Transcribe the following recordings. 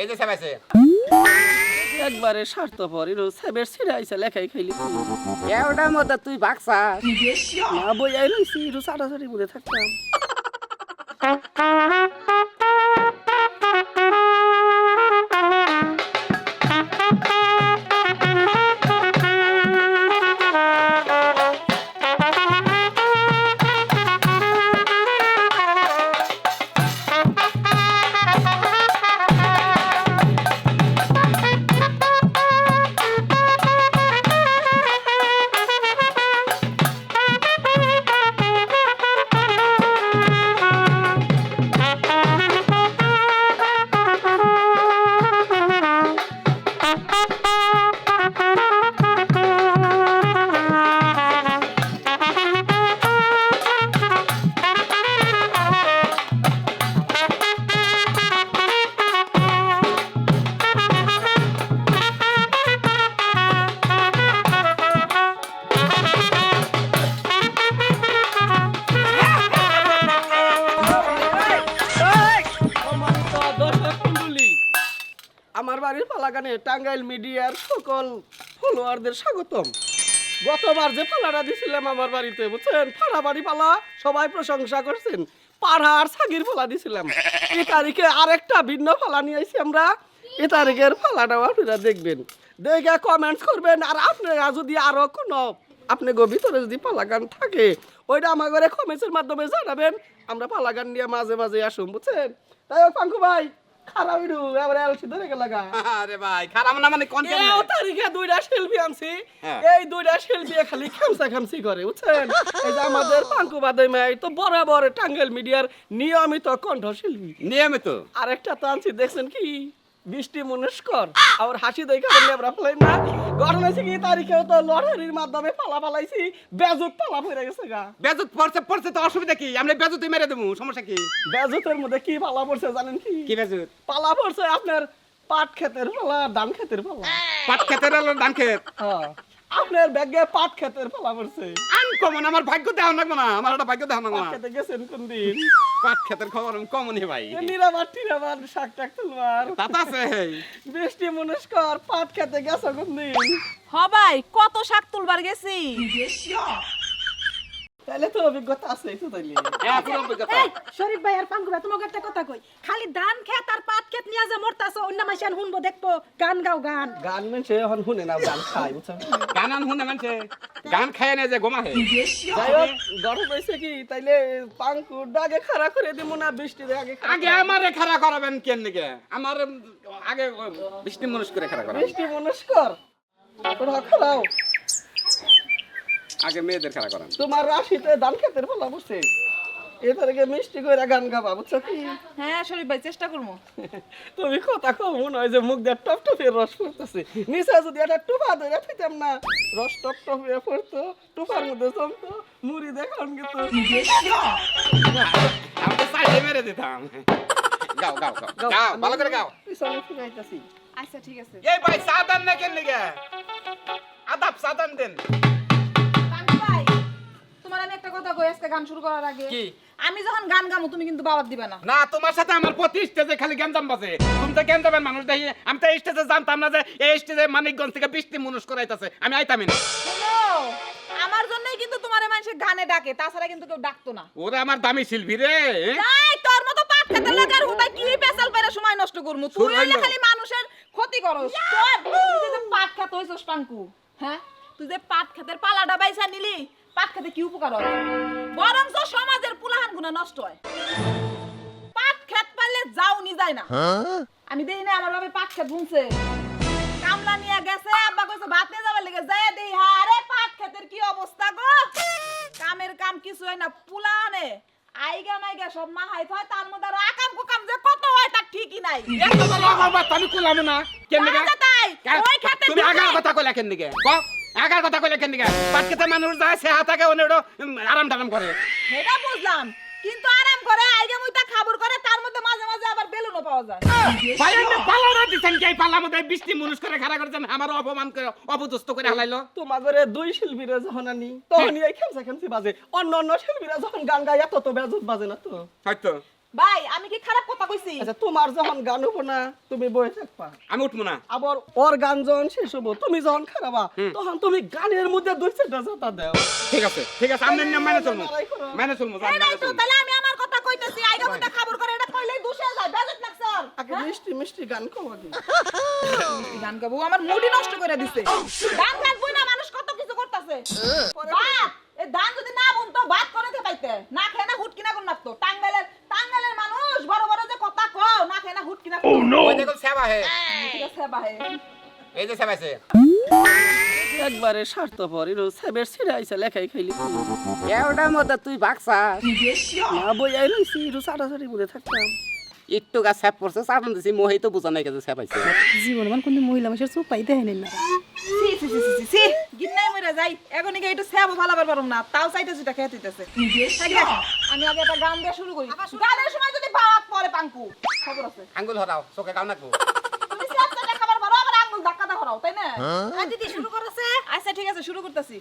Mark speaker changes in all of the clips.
Speaker 1: এই যে সেবাইছে
Speaker 2: একবারে স্বার্থপর এরো সেবের ছেড়ে আইসা লেখাই খাইলি।
Speaker 1: এওটার মধ্যে তুই ভাগছা
Speaker 2: না বই আই রইছি এরো সাড়াসাড়ি বলে থাকতাম। টাঙ্গাইল মিডিয়ার সকল ফলোয়ারদের স্বাগতম। গতবার যে পালাটা দিছিলাম আমার বাড়িতে বুঝছেন? পাড়া বাড়ি পালা সবাই প্রশংসা করছেন। পাড়া আর সাগির পালা দিছিলাম। এই তারিখে আরেকটা ভিন্ন পালা নিয়ে আইছি আমরা। এ তারিখের পালাটাও আপনারা দেখবেন। দেখে কমেন্টস করবেন আর আপনারা যদি আরও কোনো আপনি ভিতরে যদি পালাগান থাকে ওইটা আমার ঘরে কমেন্টসের মাধ্যমে জানাবেন। আমরা পালাগান নিয়ে মাঝে মাঝে আসুন বুঝছেন? তাই হোক, পাঙ্কু ভাই। খারাপ ইডু এবার এলসি ধরে গেল গা।
Speaker 1: আরে ভাই খারাপ না মানে কোন
Speaker 2: এই তারিখে দুইটা শিল্পী আনছি।
Speaker 1: হ্যাঁ।
Speaker 2: এই দুইটা শিল্পী খালি খামসা খামসি করে বুঝছেন? এই যে আমাদের পাঙ্কু বাদে মাই তো বরাবর টাঙ্গেল মিডিয়ার নিয়মিত কণ্ঠশিল্পী।
Speaker 1: নিয়মিত?
Speaker 2: আরেকটা তো আনছি দেখছেন কি? বৃষ্টি মনস্কর। আর হাসি দেখে বললে আমরা ফেলাই না। ঘটনা হয়েছে কি? তারিখেও তো লটারির মাধ্যমে পালা পালাইছি বেজুত পালা পড়ে গেছে গা।
Speaker 1: বেজুত পড়ছে পড়ছে তো অসুবিধা কি? আমরা বেজুত মেরে দেবো সমস্যা কি?
Speaker 2: বেজুতের মধ্যে কি পালা পড়ছে জানেন কি?
Speaker 1: কি বেজুত?
Speaker 2: পালা পড়ছে আপনার পাট ক্ষেতের পালা ধান ক্ষেতের পালা।
Speaker 1: পাট খেতের হলো ধান খেত
Speaker 2: হ্যাঁ, আপনার ব্যাগে পাট ক্ষেতের পালা পড়ছে।
Speaker 1: আনকমন আমার ভাগ্য দেওয়া লাগবে না আমার একটা ভাগ্য দেওয়া লাগবে না।
Speaker 2: খেতে গেছেন কোন দিন?
Speaker 1: পাট খেতের খবর আমি কমনই ভাই
Speaker 2: নিরাবার টিরাবার শাক টাক তুলবার।
Speaker 1: তো আছে।
Speaker 2: বৃষ্টি মনস্কর পাট খেতে গেছো কোন দিন?
Speaker 3: হবাই কত শাক তুলবার গেছি?
Speaker 2: তাহলে তো অভিজ্ঞতা আছে তো তাইলে।
Speaker 1: হ্যাঁ পুরো অভিজ্ঞতা।
Speaker 4: শরীফ ভাই আর পাঙ্গু তোমাকে একটা কথা কই। খালি ধান খেত আর পাট খেত নিয়ে যে মরতাছো অন্য মাইশান শুনব দেখব গান গাও গান।
Speaker 2: গান মেনছে এখন শুনে না গান খাই বুঝছেন
Speaker 1: গান আন শুনে মানছে। গান খায় না যে গোমা হে
Speaker 2: যাই হোক গরম হয়েছে কি? তাইলে পাঙ্কু ডাগে খাড়া করে দিব না বৃষ্টি আগে
Speaker 1: আগে আমারে খাড়া করাবেন কেন নাকি আমার আগে বৃষ্টি মানুষ করে খাড়া
Speaker 2: বৃষ্টি তোরা খাড়াও
Speaker 1: আগে মেয়েদের খাড়া করান।
Speaker 2: তোমার রাশিতে ধান খেতের বসে এ তারিখে মিষ্টি করে গান গাবা বুঝছ কি?
Speaker 3: হ্যাঁ শরীফ ভাই চেষ্টা করব।
Speaker 2: তুমি কথা কম মনে হয় যে মুখ দিয়ে টপ টপের রস পড়তেছে। নিচে যদি একটা টুপা ধরে ফিতাম না রস টপ টপে পড়তো টুপার মধ্যে জমতো মুড়ি দেখান
Speaker 1: সাইডে মেরে দিতাম। গাও গাও গাও গাও ভালো করে গাও।
Speaker 2: পিছনে ফিরাইতাছি।
Speaker 3: আচ্ছা ঠিক আছে।
Speaker 1: এই ভাই সাদান না কেন লিগে আদাব সাদান দেন।
Speaker 3: কথা কই আজকে গান শুরু করার আগে?
Speaker 1: কি?
Speaker 3: আমি যখন গান গামো তুমি কিন্তু বাবাদ দিবে না।
Speaker 1: না তোমার সাথে আমার প্রতি স্টেজে খালি গ্যাঞ্জাম বাজে। তুমি তো গ্যাঞ্জামের মানুষ দেখি আমি তো স্টেজে জানতাম না যে এই স্টেজে মানিকগঞ্জ থেকে বৃষ্টি মানুষ করাইতেছে। আমি আইতামই না।
Speaker 3: আমার জন্যই কিন্তু তোমার মানুষের গানে ডাকে তাছাড়া কিন্তু কেউ ডাকতো না।
Speaker 1: ওরে আমার দামি শিল্পী রে
Speaker 3: তাই তোর মতো পাট খেতে লাগার হুদায় কি পেছাল পেরে সময় নষ্ট করমু? তুই হইলে খালি মানুষের ক্ষতি করস। তোর তুই যে পাট খেতে হইছস পাঙ্কু হ্যাঁ? তুই যে পাট খেতের পালাটা বাইসা নিলি পাট খেতে কি উপকার হয় বরং তো সমাজের পুলাহান গুণা নষ্ট হয়। পাট খেত পারলে যাও নি যায় না। আমি দেখি না আমার বাবা পাট খেত বুনছে। কামলা নিয়ে গেছে আব্বা কইছে ভাত নিয়ে যাবার লেগে যায় দেই হারে পাট খেতের কি অবস্থা গো? কামের কাম কিছু হয় না পুলানে আইগা মাইগা সব মা হাই হয় তার মধ্যে আর আকাম কুকাম যে কত হয় তার ঠিকই নাই।
Speaker 1: এত বড় বাত আমি কুলাম না। কেন
Speaker 3: ওই খেতে
Speaker 1: তুমি আগার কথা কইলা কেন লিগে আগার কথা কইলা কেন লিগে পাটকেতে মানুষ যায় সে হাতাকে ওনেড়ো আরাম টারাম করে।
Speaker 3: সেটা বুঝলাম কিন্তু আরাম করে আইগা মুইতা খাবার করে তার মধ্যে মাঝে মাঝে আবার বেলুনও পাওয়া যায়।
Speaker 1: ভাই আপনি পালাটা দিছেন কি? এই পাল্লার মধ্যে বৃষ্টি মানুষ করে খাড়া করেছেন আমার অপমান করে অপদস্থ করে হালাইলো।
Speaker 2: তোমার ঘরে দুই শিল্পীরা যখন আনি তখন এই খেমসা খেমসি বাজে। অন্য অন্য শিল্পীরা যখন গান গায় এত তো বেজুত বাজে না তো।
Speaker 1: হয়তো।
Speaker 3: ভাই আমি কি খারাপ কথা কইছি?
Speaker 2: আচ্ছা তোমার যখন গান হব না তুমি বয়ে থাকবা।
Speaker 1: আমি উঠবো না।
Speaker 2: আবার ওর গান যখন শেষ হব তুমি যখন খারাপা তখন তুমি গানের মধ্যে দুই চারটা জোতা দাও।
Speaker 1: ঠিক আছে ঠিক আছে আমি নিয়ম মেনে চলবো। মেনে চলবো
Speaker 3: তাহলে আমি আমার কথা কইতেছি আইগা মধ্যে খাবার করে এটা কইলেই দুষে যায় বেজত লাগছে।
Speaker 2: আগে মিষ্টি মিষ্টি গান কমা দিই
Speaker 3: গান গাবো আমার মুডই নষ্ট করে দিছে। গান গাইবই না মানুষ কত কিছু করতেছে। ভাত এই ধান যদি না বুনতো ভাত করে পাইতে না খেয়ে না হুট কিনা কোন নাকতো টাঙ্গাইলের টাঙ্গাইলের মানুষ বড় বড় যে কথা কও না খেয়ে না হুট কিনা
Speaker 1: ওই দেখো সেবা হে।
Speaker 3: আছে বাহে
Speaker 1: এই যে সেবাইছে
Speaker 2: একবারে স্বার্থপর এর সেবের আইসা লেখাই খাইলি।
Speaker 1: এওটার মধ্যে তুই ভাগসা
Speaker 2: না বই আই রইছি এর সাড়াসাড়ি বলে থাকতাম।
Speaker 1: একটু গা স্যাপ পড়ছে চাটন দিছি মোহেই তো বোঝা নাই কেছে সেবাইছে।
Speaker 4: জীবন মান কোন মহিলা মানুষের চোখ পাইতে হয় না।
Speaker 3: সি সি সি সি সি গিন্নাই মরে যাই। এখন নাকি একটু সেবো ফালাবার পারুম না। তাও চাইতে যেটা খেয়ে দিতেছে। আমি আগে একটা গান দিয়ে শুরু করি। গানের সময় যদি বাওয়াত পরে পাঙ্কু খবর আছে।
Speaker 1: আঙ্গুল হরাও চোখে কাউ নাকবো।
Speaker 3: তুমি সেবটা খাবার পারো আবার আঙ্গুল ধাক্কাটা করাও তাই না? হ্যাঁ? দিদি শুরু করেছে? আচ্ছা ঠিক আছে শুরু করতেছি।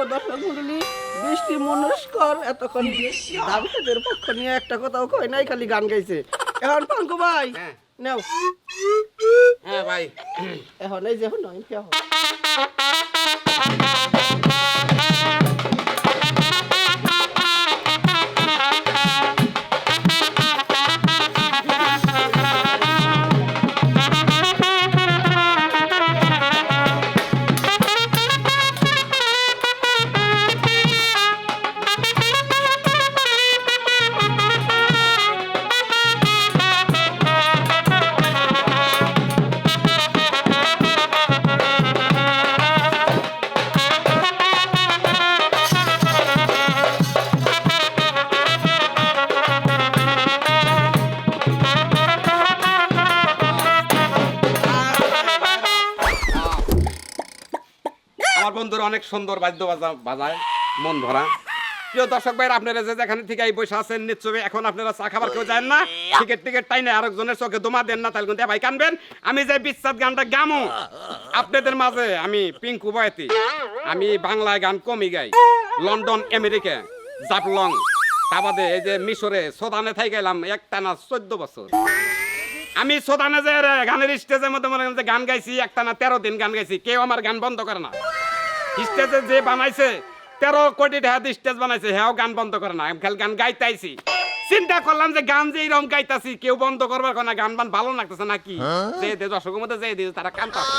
Speaker 2: সুবিও দর্শক মন্ডলী বৃষ্টি মনস্কর এতক্ষণ পক্ষ নিয়ে একটা কথাও কয় নাই খালি গান গাইছে। এখন পাঙ্কু ভাই নেও।
Speaker 1: হ্যাঁ ভাই।
Speaker 2: এখন এই যে নয়
Speaker 1: অনেক সুন্দর বাদ্য বাজা, বাজায়, মন ভরা। প্রিয় দর্শক ভাইরা আপনারা যে যেখানে থেকে এই বসে আছেন, নিশ্চয়ই এখন আপনারা চা খাবার কেউ যায় না। টিকিট টিকিট টাই না আরেকজনের চোখে দোমা দেন না, তাহলে কিন্তু ভাই কানবেন। আমি যে বিচ্ছাদ গানটা গামো, আপনাদের মাঝে আমি পিঙ্কু বয়তি। আমি বাংলায় গান কমই গাই। লন্ডন, আমেরিকা জাপলং তা বাদে এই যে মিশরে, সোদানে থাই গেলাম একটানা চোদ্দ বছর। আমি সোদানে যে গানের স্টেজের মধ্যে মনে গান গাইছি একটানা তেরো দিন গান গাইছি, কেউ আমার গান বন্ধ করে না। স্টেজে যে বানাইছে তেরো কোটি টাকা স্টেজ বানাইছে হ্যাঁ গান বন্ধ করে না আমি খালি গান গাইতে আইছি চিন্তা করলাম যে গান যে এরকম গাইতাছি কেউ বন্ধ করবার কোনো গান বান ভালো লাগতেছে নাকি? যে দে দর্শকের মধ্যে যে দিয়ে তারা কানতাছে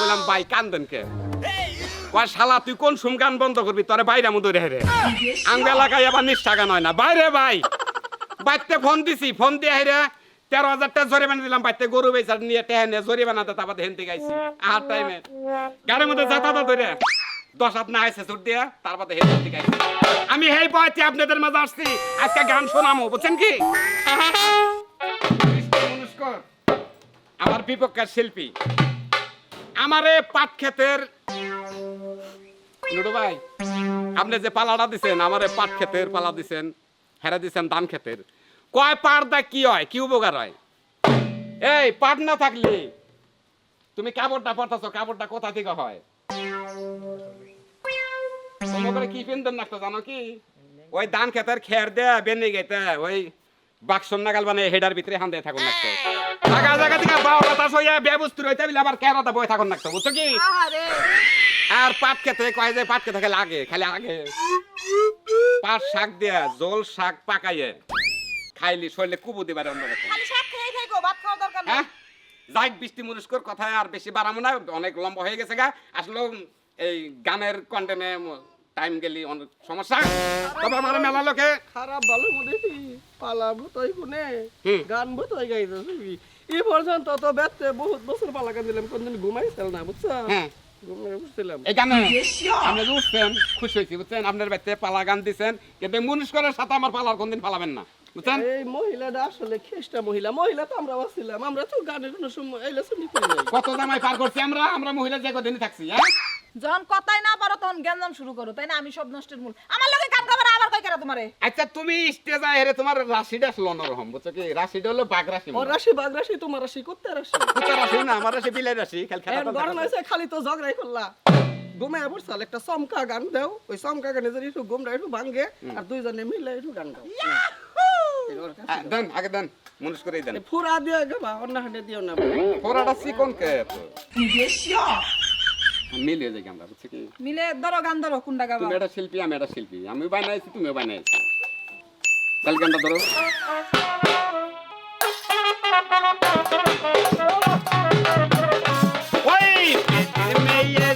Speaker 1: বললাম ভাই কান্দন কে? কয় শালা তুই কোন সুম গান বন্ধ করবি? তোরে বাইরে মতো রে রে আঙ্গ এলাকায় আবার নিষ্ঠা গান হয় না। বাইরে ভাই বাইতে ফোন দিছি ফোন দিয়ে হেরে তেরো হাজার টাকা জরিমানা দিলাম, বাইতে গরু বেচার নিয়ে টেহে নিয়ে জরিমানা তো তারপর হেনতে গাইছি। আহার টাইমে গাড়ির মধ্যে যাতা যাতায়াত ধরে। দশ হাত না আইসে ছুট দিয়া তারপর হেনতে গাইছি। আমি হেই বয়তে আপনাদের মাঝে আসছি, আজকে গান শোনামো, বুঝছেন কি? আমার বিপক্ষের শিল্পী। আমারে পাট ক্ষেতের লুডু ভাই, আপনি যে পালাটা দিছেন, আমারে পাট ক্ষেতের পালা দিছেন, হেরা দিছেন ধান ক্ষেতের। কয় পাড়দা কি হয় কি উপকার হয়? এই পাট না থাকলে তুমি কাপড়টা পরতাছো কাপড়টা কোথা থেকে হয়? কি পিনতেন না জানো কি? ওই ধান ক্ষেতের খের দেয়া বেনে গেতে ওই বাক্সন নাগাল মানে হেডার ভিতরে হান দিয়ে থাকুন লাগতো। জায়গা জায়গা থেকে বাউ বাতাস হইয়া ব্যবস্থিত হইতে বিলে আবার কেরাটা বই থাকুন লাগতো বুঝছ কি? আর পাট খেতে কয় যে পাট খেতে খালি আগে খালি আগে। পাট শাক দিয়া জল শাক পাকাইয়ে। খাইলি শরীরে কুবু দিবার
Speaker 3: খালি শাক খেয়ে খাই গো ভাত খাওয়ার দরকার নেই।
Speaker 1: হ্যাঁ? যাই বৃষ্টি মুনুষ্কর কথা আর বেশি বাড়াবো না অনেক লম্বা হয়ে গেছে গা। আসলে এই গানের কন্টেন্টে টাইম গেলি অনেক সমস্যা। তবে আমার মেলা লোকে
Speaker 2: খারাপ ভালো মনে পালা ভূতই কোনে? গাইতেছি। এই পর্যন্ত তো বহুত বছর পালা গান দিলাম কোনদিন ঘুমাইছিল না বুঝছ?
Speaker 1: হ্যাঁ। খুশি হয়েছি বুঝছেন? আপনার বাড়িতে পালা গান দিচ্ছেন কিন্তু মুনুষ্করের সাথে আমার পালার কোনদিন পালাবেন না। বুঝছেন?
Speaker 2: এই মহিলাটা আসলে খ্রিস্টা মহিলা। মহিলা তো আমরা ছিলাম আমরা তো গানের কোনো সময় এলে শুনি
Speaker 1: কত জামাই পার করছি আমরা? আমরা মহিলা যে কদিনই থাকছি হ্যাঁ?
Speaker 3: যখন কথাই না পারো তখন গ্যাঞ্জাম শুরু করো তাই না? আমি সব নষ্টের মূল। আমার লগে খাবার আবার কই কেরা তোমারে?
Speaker 1: আচ্ছা তুমি স্টেজে হেরে তোমার রাশিটা আসলো অন্যরকম বুঝছ কি? রাশিটা হলো বাঘ রাশি
Speaker 2: ও রাশি বাগ রাশি তোমার রাশি করতে রাশি।
Speaker 1: কুত্তা রাশি না আমার রাশি বিলাই রাশি খেল খেলা
Speaker 2: গরম হয়েছে খালি তো ঝগড়াই করলা। ঘুমায় পড়ছাল একটা চমকা গান দাও। ওই চমকা গানে যদি একটু ঘুমটা একটু ভাঙ্গে আর দুইজনে মিলে একটু গান গাও।
Speaker 1: দেন আগে দেন মনুষ করে দেন।
Speaker 2: ফুরা দিয়ে গেবা অন্য হাতে দিও না
Speaker 1: পোড়াটা চিকন কে? তো মিলিয়ে যাই আমরা বুঝছ কি?
Speaker 3: মিলে ধরো গান ধরো কোনটা গাবা?
Speaker 1: তুমি একটা শিল্পী আমি একটা শিল্পী। আমি বানাইছি তুমিও বানাইছি। তাহলে গানটা ধরো। ওই মেয়ে